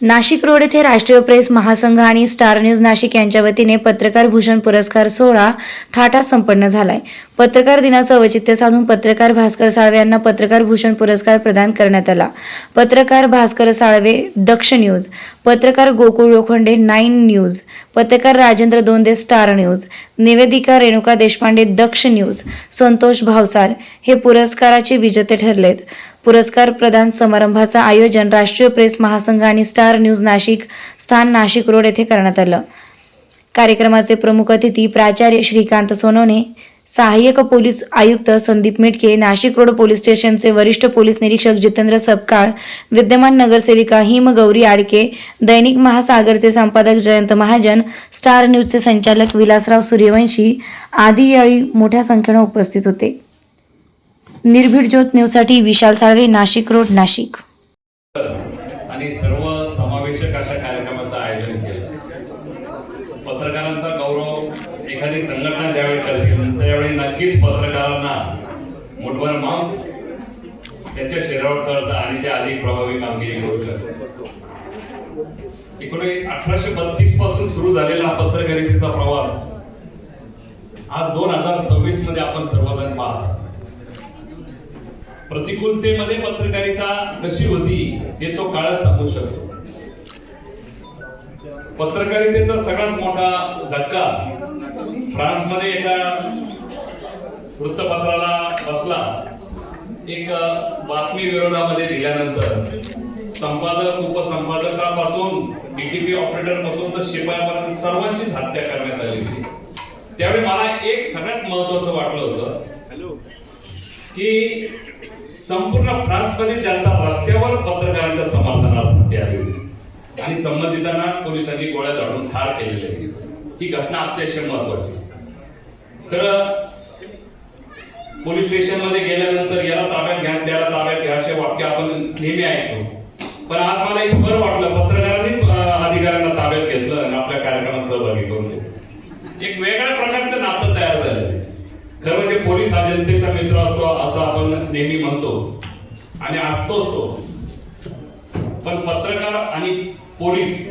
Nashik road येथे राष्ट्रीय press महासंघ आणि स्टार न्यूज नाशिक यांच्या वतीने पत्रकार भूषण पुरस्कार सोहळा थाटा संपन्न झालाय. पत्रकार दिनाचं औचित्य साधून पत्रकार भास्कर साळवे यांना पत्रकार भूषण पुरस्कार प्रदान करण्यात आला. पत्रकार भास्कर साळवे दक्ष न्यूज. पत्रकार गोकुळ लोखंडे नाईन न्यूज. पत्रकार राजेंद्र दोंदे स्टार न्यूज. निवेदिका रेणुका देशपांडे दक्ष न्यूज. संतोष भावसार हे पुरस्काराचे विजेते ठरलेत. पुरस्कार प्रदान समारंभाचं आयोजन राष्ट्रीय प्रेस महासंघ आणि स्टार न्यूज नाशिक स्थान नाशिक रोड येथे करण्यात आलं. कार्यक्रमाचे प्रमुख अतिथी प्राचार्य श्रीकांत सोनवणे सहाय्यक पोलीस आयुक्त संदीप मिटके नाशिक रोड पोलीस स्टेशनचे वरिष्ठ पोलीस निरीक्षक जितेंद्र सपकाळ विद्यमान नगरसेविका हिम गौरी आडके दैनिक महासागरचे संपादक जयंत महाजन स्टार न्यूजचे संचालक विलासराव सूर्यवंशी आदी यावेळी मोठ्या संख्येनं उपस्थित होते. निर्भीड ज्योत न्यूजसाठी विशाल साळवे नाशिक रोड नाशिक आणि सर्व समावेशक अशा कार्यक्रमाचं आयोजन केलं पत्रकारांचा गौरव एखादी संघटना ज्यावेळी करते त्यावेळी नक्कीच पत्रकारांना मुठभर मांस त्यांच्या शरीरावर आणि ते अधिक प्रभावी कामगिरी करू शकतात. एकोणी अठराशे बत्तीसपासून सुरू झालेला हा पत्रकारितेचा प्रवास आज दोन हजार सव्वीसमध्ये आपण सर्वजण पाहतो प्रतिकूलतेमध्ये पत्रकारिता कशी होती हे तो काळच सांगू शकतो. पत्रकारितेचा सगळ्यात मोठा धक्का फ्रान्समध्ये एका वृत्तपत्राला बसला. एक बातमी विरोधामध्ये दिल्यानंतर संपादक उपसंपादकापासून डीटीपी ऑपरेटरपासून तर शिपायापर्यंत सर्वांचीच हत्या करण्यात आली होती. त्यावेळी मला एक सगळ्यात महत्वाचं वाटलं होतं की संपूर्ण फ्रान्समध्ये जनता रस्त्यावर पत्रकारांच्या समर्थनार्थ आली होती. आणि संबंधितांना पोलिसांनी गोळ्या झाडून ठार केलेले. ही घटना अतिशय महत्वाची खरं पोलीस स्टेशनमध्ये गेल्यानंतर याला ताब्यात घ्या त्याला ताब्यात घ्या असे वाक्य आपण नेहमी ऐकतो. पण आज मला एक बरं वाटलं पत्रकारांनी अधिकाऱ्यांना ताब्यात घेतलं आणि आपल्या कार्यक्रमात सहभागी करून घेतलं एक वेगळ्या प्रकारचं नातं तयार झालं. खरं म्हणजे पोलीस हा जनतेचा मित्र असतो असं आपण नेहमी म्हणतो. आणि असतोच तो. पण पत्रकार आणि पोलीस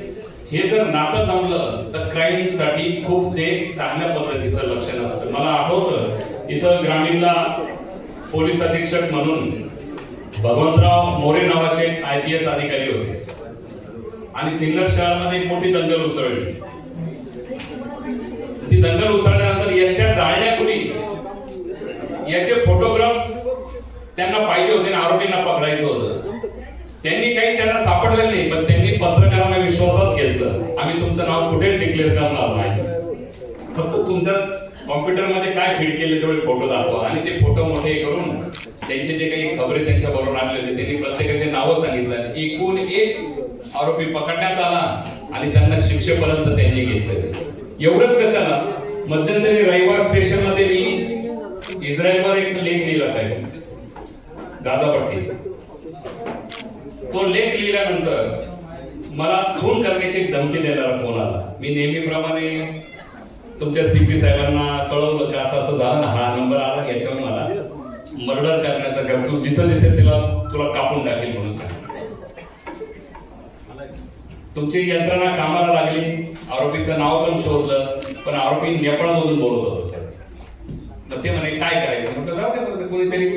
हे जर नातं जमलं तर क्राईमसाठी खूप ते चांगल्या पद्धतीचं लक्षण असतं. मला आठवतं इथं ग्रामीणला पोलीस अधीक्षक म्हणून भगवंतराव मोरे नावाचे आय पी एस अधिकारी होते. आणि सिन्नर शहरामध्ये एक मोठी दंगल उसळली. ती दंगल उसळल्यानंतर यशच्या जाळण्यापूर्वी कुणी? याचे फोटोग्राफ्स त्यांना पाहिजे होते आणि आरोपींना पकडायचं होतं. त्यांनी काही त्यांना सापडलेलं नाही पण त्यांनी पत्रकारांना विश्वासात घेतलं. आम्ही तुमचं नाव कुठेच डिक्लेअर करणार नाही. फक्त तुमच्या कॉम्प्युटरमध्ये काय फीड केले तेवढे फोटो दाखवा. आणि ते फोटो मोठे करून त्यांचे जे काही खबरे त्यांच्या बरोबर आणले होते त्यांनी प्रत्येकाचे नावं सांगितलं. एकूण एक आरोपी पकडण्यात आला आणि त्यांना शिक्षेपर्यंत त्यांनी घेतलं. एवढंच कशाला? मध्यंतरी रविवार स्टेशनमध्ये मी इस्रायलवर एक लेख लिहिला साहेब. गाझापट्टीचा तो लेख लिहिल्यानंतर मला खून करण्याची धमकी देणारा फोन आला? मी नेहमीप्रमाणे तुमच्या सीपी साहेबांना कळवलं की? असं असं झालं ना? हा नंबर आला याच्यावर मला मर्डर करण्याचा किंवा तू जिथं दिसेल तिला तुला कापून टाकेल म्हणून सांग. तुमची यंत्रणा कामाला लागली. आरोपीचं नाव पण शोधलं. पण आरोपी नेपाळमधून बोलत होता सर. मग ते म्हणे काय करायचं? म्हटलं जाऊ दे कोणीतरी.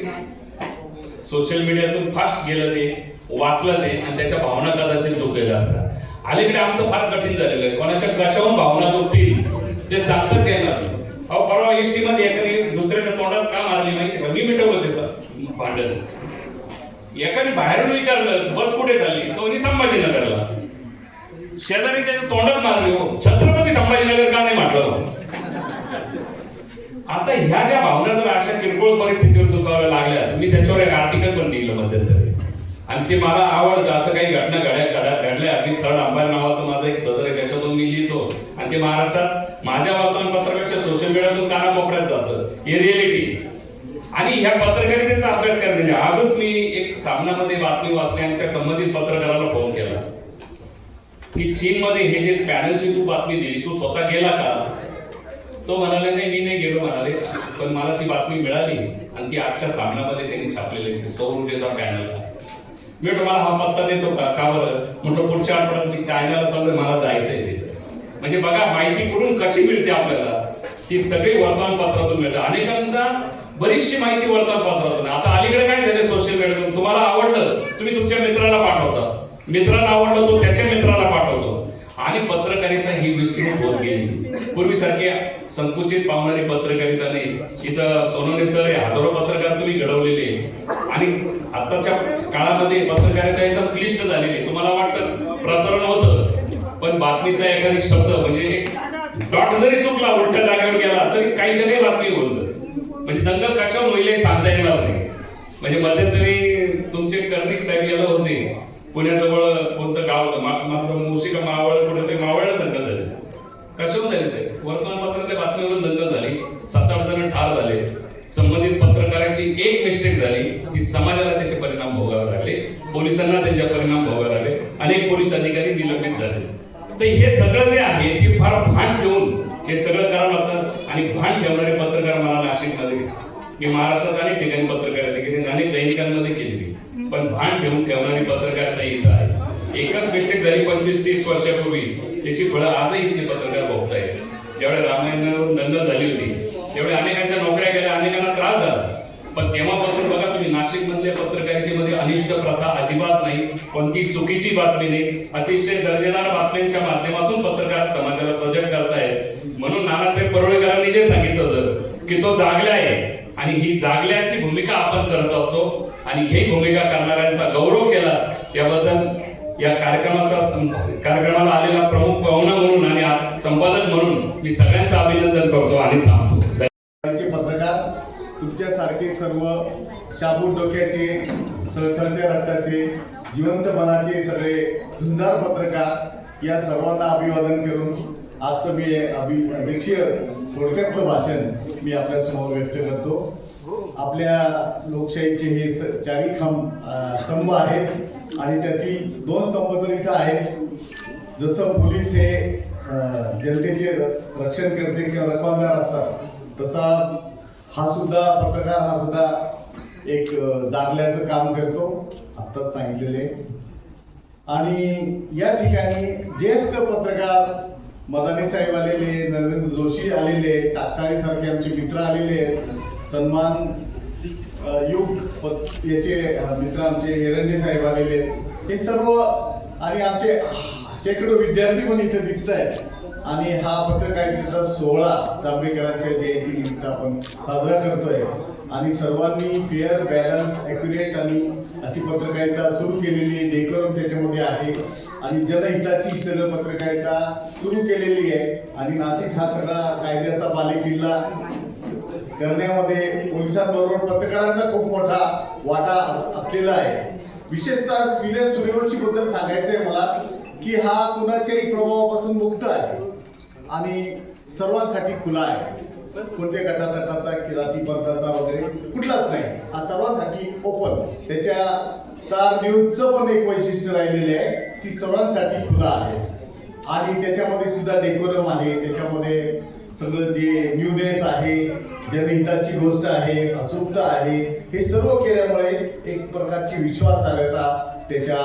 सोशल मीडियातून फास्ट गेलं ते वाचलं ते आणि त्याच्या भावना कदाचित दुखलेल्या असतात. अलीकडे आमचं फार कठीण झालेलं आहे. कोणाच्या कशाहून भावना दुखतील? ते येणार. नाही. अहो परवा एसटी मध्ये एखादी दुसऱ्याच्या तोंडात का मारली माहिती का? मी मिटवलं ते सर. भांडण. एकाने बाहेरून विचारलं बस कुठे चालली? तो म्हणे संभाजीनगरला. शेजारी त्याच्या तोंडात मारली हो. छत्रपती संभाजीनगर का नाही म्हटलं आता ह्या ज्या भावना जर अशा किरकोळ परिस्थितीवर दुखाव्या लागल्या मी त्याच्यावर एक आर्टिकल पण लिहिलं मध्यंतरी. आणि ते मला आवडतं असं काही घटना घड्या घड्या घडल्या. मी थर्ड अंबार नावाचं माझं एक सदर आहे त्याच्यातून मी लिहितो. आणि ते महाराष्ट्रात माझ्या वर्तमानपत्रापेक्षा सोशल मीडियातून कानाकोपऱ्यात जातं हे रिअलिटी आणि ह्या पत्रकारितेचा अभ्यास करण्याचे आजच मी एक सामनामध्ये बातमी वाचली आणि त्या संबंधित पत्रकाराला फोन केला. की चीनमध्ये हे जे पॅनलची तू बातमी दिली तू स्वतः गेला का? तो म्हणाला नाही मी नाही गेलो म्हणाले. पण मला ती बातमी मिळाली आणि ती आजच्या सामनामध्ये त्यांनी छापलेली आहे, सौर ऊर्जेचा पॅनल मी तुम्हाला मला हा पत्ता देतो का? का बरं? म्हटलं पुढच्या आठवड्यात मी चायनाला चाललोय मला जायचंय तिथं. म्हणजे बघा माहिती कुठून कशी मिळते आपल्याला? ती सगळी वर्तमानपत्रातून मिळते. अनेकांना बरीचशी माहिती वर्तमानपत्रातून आता अलीकडे काय झालं सोशल मीडियातून तुम्हाला आवडलं तुम्ही तुमच्या मित्राला पाठवता. मित्राला आवडलं तो त्याच्या मित्राला पाठवतो. आणि पत्रकारिता ही विसरून होत गेली. पूर्वीसारखी संकुचित पावणारी पत्रकारिता नाही. इथं सोनवणे सर हे हजारो पत्रकार तुम्ही घडवलेले. आणि आताच्या काळामध्ये पत्रकारिता एकदम क्लिष्ट झालेली. तुम्हाला वाटतं प्रसारण होतं? पण बातमीचा एखादी शब्द म्हणजे डॉट जरी चुकला उलट्या जागेवर गेला तरी काहीच्या काही बातमी बोलतं. म्हणजे दंगल कशा होईल सांगता येणार नाही. म्हणजे मध्यंतरी तुमचे कर्णिक साहेब याला होते. पुण्याजवळ कोणतं गाव होतं? मात्र मुशिका मावळ कुठे ते मावळला दंगल झाले कशावर झाले साहेब वर्तमानपत्राच्या बातमीवरून दंगल झाली सात आठ जण ठार झाले संबंधित पत्रकारांची एक मिस्टेक झाली की समाजाला त्याचे परिणाम भोगावे लागले पोलिसांना त्याचे परिणाम भोगावे लागले अनेक पोलीस अधिकारी निलंबित झाले तर हे सगळं जे आहे ते फार भान ठेवून हे सगळं करावं लागतं आणि भान ठेवणारे पत्रकार मला नाशिकमध्ये मी महाराष्ट्रात अनेक ठिकाणी पत्रकारिता केली अनेक दैनिकांमध्ये केली पण भान ठेवून ठेवणारी पत्रकारिता इथं आहे एकच मिस्टेक झाली पंचवीस तीस वर्षापूर्वी. त्याची फळं आजही इथले पत्रकार भोगतायत. ज्यावेळेस रामायणावर दंगल झाली होती त्यावेळी अनेकांच्या नोकऱ्या गेल्या अनेकांना त्रास झाला. पण तेव्हापासून बघा तुम्ही नाशिक मधल्या पत्रकारितेमध्ये अनिष्ट प्रथा अजिबात नाही कोणती चुकीची बातमी नाही अतिशय दर्जेदार बातम्यांच्या माध्यमातून पत्रकार समाजाला सजग करतायत. म्हणून नानासाहेब परोळेकरांनी जे सांगितलं होतं की तो जागला आहे. आणि ही जागल्याची भूमिका आपण करत असतो आणि ही भूमिका करणाऱ्यांचा गौरव केला त्याबद्दल या कार्यक्रमाचा कार्यक्रमाला आलेला प्रमुख पाहुणा म्हणून आणि संपादक म्हणून मी सगळ्यांचं अभिनंदन करतो आणि थांबतो. पत्रकार तुमच्यासारखे सर्व शाबूत डोक्याचे सळसळत्या रक्ताचे जिवंत मनाचे सगळे झुंजार पत्रकार या सर्वांना अभिवादन करून आजचं मी अभि अध्यक्षीय थोडक्यातलं भाषण मी आपल्यासमोर व्यक्त करतो. आपल्या लोकशाहीचे हे स- चारी खांब स्तंभ आहेत आणि त्यातील दोन स्तंभ तर इथं आहेत. जसं पोलीस हे जनतेचे र- रक्षण करते किंवा रखवालदार असतात तसा हा सुद्धा पत्रकार हा सुद्धा एक जागल्याचं काम करतो आत्ताच सांगितलेले आणि या ठिकाणी ज्येष्ठ पत्रकार मदानी साहेब आलेले नरेंद्र जोशी आलेले टाकसाळी सारखे आमचे मित्र आलेले सन्मान युग प- याचे मित्र आमचे एरंडे साहेब आलेले हे सर्व आणि आमचे शेकडो विद्यार्थी पण इथे दिसत आहेत आणि हा पत्रकारितेचा सोहळा जांभेकरांच्या जयंतीनिमित्त आपण साजरा करतोय. आणि सर्वांनी फेअर बॅलन्स ॲक्युरेट आणि अशी पत्रकारिता सुरू केलेली डेकोरम त्याच्यामध्ये आहे. आणि जनहिताची ही सगळं पत्रकारिता सुरू केलेली आहे. आणि नाशिक हा सगळा कायद्याचा बालेकिल्ला करण्यामध्ये पोलिसांबरोबर पत्रकारांचा खूप मोठा वाटा असलेला आहे. विशेषतः सिरियस सुरेवंशी बद्दल सांगायचं आहे मला की हा कुणाच्याही प्रभावापासून मुक्त आहे आणि सर्वांसाठी खुला आहे. कोणत्या गटातटाचा की जाती पंथाचा वगैरे कुठलाच नाही. हा सर्वांसाठी ओपन त्याच्या स्टार न्यूजचं पण एक वैशिष्ट्य राहिलेले आहे. ती सर्वांसाठी खुला आहे. आणि त्याच्यामध्ये सुद्धा डेकोरम आहे. त्याच्यामध्ये सगळं जे न्यूनेस आहे जनहिताची गोष्ट आहे अचूकता आहे हे सर्व केल्यामुळे एक प्रकारची विश्वासार्हता त्याच्या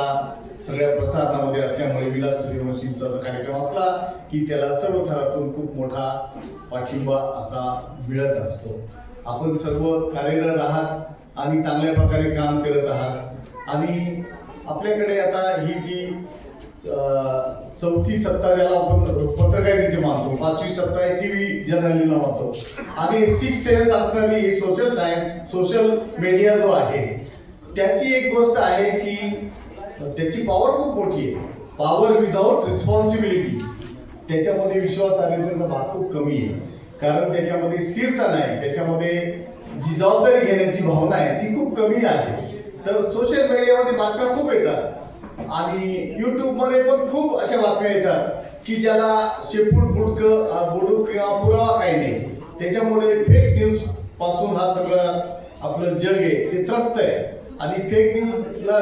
सगळ्या प्रसारणामध्ये असल्यामुळे विलास सूर्यवंशींचा कार्यक्रम असला की त्याला सर्व थरातून खूप मोठा पाठिंबा असा मिळत असतो. आपण सर्व कार्यरत आहात आणि चांगल्या प्रकारे काम करत आहात. आणि आपल्याकडे आता ही जी चौथी सत्ता ज्याला आपण पत्रकारितेची मानतो पाचवी सत्ता आहे टीव्ही जर्नलिझम मानतो आणि सिक्स सेन्स असणारी सोशल सायन्स सोशल मीडिया जो आहे त्याची एक गोष्ट आहे की त्याची पॉवर खूप मोठी आहे. पॉवर विदाऊट रिस्पॉन्सिबिलिटी त्याच्यामध्ये विश्वास विश्वासार्हतेचा भाग खूप कमी आहे. कारण त्याच्यामध्ये स्थिरता नाही. त्याच्यामध्ये जी जबाबदारी घेण्याची भावना आहे ती खूप कमी आहे. तर सोशल मीडियामध्ये बातम्या खूप येतात. आणि युट्यूबमध्ये पण खूप अशा बातम्या येतात की ज्याला शेपूट बुडकं बुडूक किंवा पुरावा काही नाही. त्याच्यामुळे फेक न्यूजपासून हा सगळं आपलं जग आहे ते त्रस्त आहे. आणि फेक न्यूजला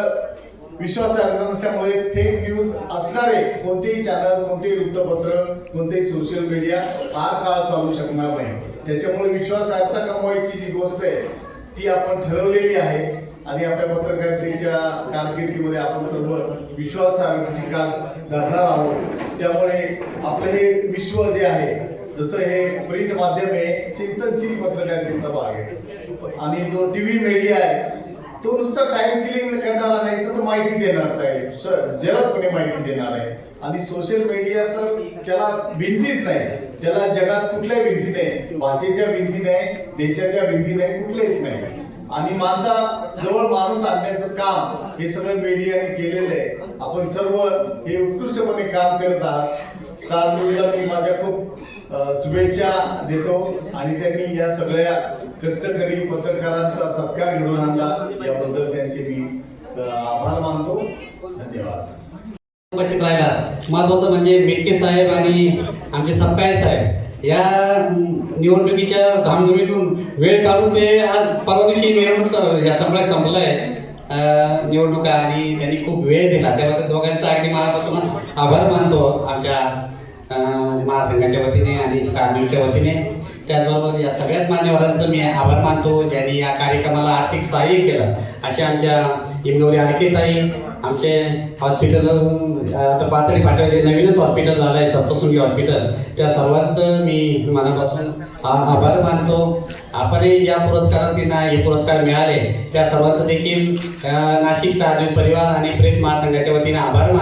विश्वास नसल्यामुळे फेक न्यूज असणारे कोणतेही चॅनल कोणतेही वृत्तपत्र कोणतेही सोशल मीडिया हा काळ चालू शकणार नाही. त्याच्यामुळे विश्वासार्हता कमवायची जी गोष्ट आहे ती आपण ठरवलेली आहे. आणि आपल्या पत्रकारितेच्या कारकिर्दीमध्ये आपण सर्व विश्वासार्हतेची कास धरणार आहोत. त्यामुळे आपलं हे विश्व जे आहे जसं हे प्रिंट माध्यम आहे चिंतनशील पत्रकारितेचा भाग आहे. आणि जो टीव्ही मीडिया आहे तो नुसता टाइम किलिंग करणारा नाही तर तो माहिती देणारच आहे. जलदपणे माहिती देणार आहे. आणि सोशल मीडिया तर त्याला भिंतीच नाही. त्याला जगात कुठल्याही भिंती नाही भाषेच्या भिंती नाही देशाच्या भिंती नाही कुठल्याच नाही. आणि माणसा जवळ माणूस आणण्याचं काम हे सगळं मीडियाने केलेलं आहे. आपण सर्व हे उत्कृष्टपणे काम करत आहात. साधूला मी माझ्या खूप शुभेच्छा देतो आणि त्यांनी या सगळ्या कष्टकरी पत्रकारांचा सत्कार घडवून आणला. याबद्दल त्यांचे मी आभार मानतो. धन्यवाद. उपस्थित राहिला महत्वाचं म्हणजे मेटके साहेब आणि आमचे सपकाळे साहेब. या निवडणुकीच्या धामधुमीतून वेळ काढून ते आज परवा दिवशी मिरवणूक या संपला संपला आहे निवडणुका आणि त्यांनी खूप वेळ दिला. त्याबद्दल दोघांचा अगदी मनापासून आभार मानतो आमच्या महासंघाच्या वतीने आणि स्टार वतीने. त्याचबरोबर या सगळ्याच मान्यवरांचं मी आभार मानतो. ज्यांनी या कार्यक्रमाला आर्थिक सहाय्य केलं. अशा आमच्या इंदोरी आणखीताई आमचे हॉस्पिटल आता पातळी फाट्यावर नवीनच हॉस्पिटल झालं आहे सप्तशृंगी हॉस्पिटल त्या सर्वांचं मी मनापासून आभार मानतो. आपणही या पुरस्कारांना हे पुरस्कार मिळाले. त्या सर्वांचं देखील नाशिक तालीम परिवार आणि प्रेस महासंघाच्या वतीने आभार मानतो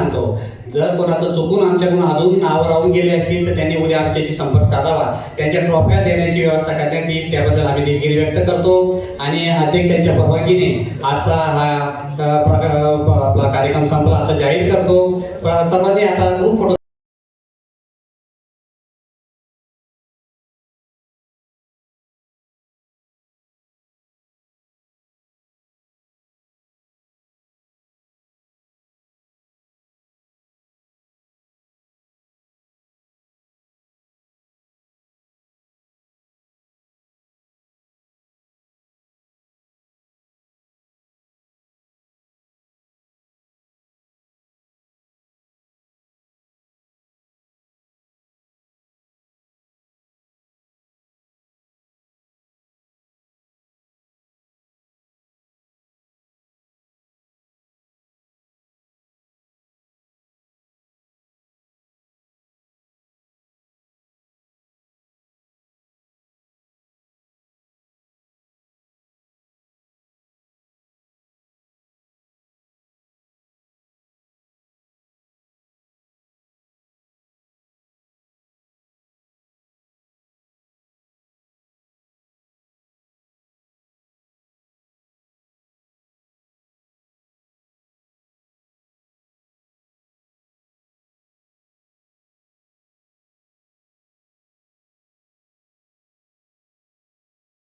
जर कोणाचं चुकून आमच्याकडून अजून नावं राहून गेले असतील तर त्यांनी उद्या आमच्याशी संपर्क साधावा. त्यांच्या ट्रॉफ्या देण्याची व्यवस्था करण्यात येईल त्याबद्दल आम्ही दिलगिरी व्यक्त करतो. आणि अध्यक्षांच्या परवानगीने आजचा हा आपला कार्यक्रम संपला असं जाहीर करतो. प- सर्वांनी आता ग्रुप फोटो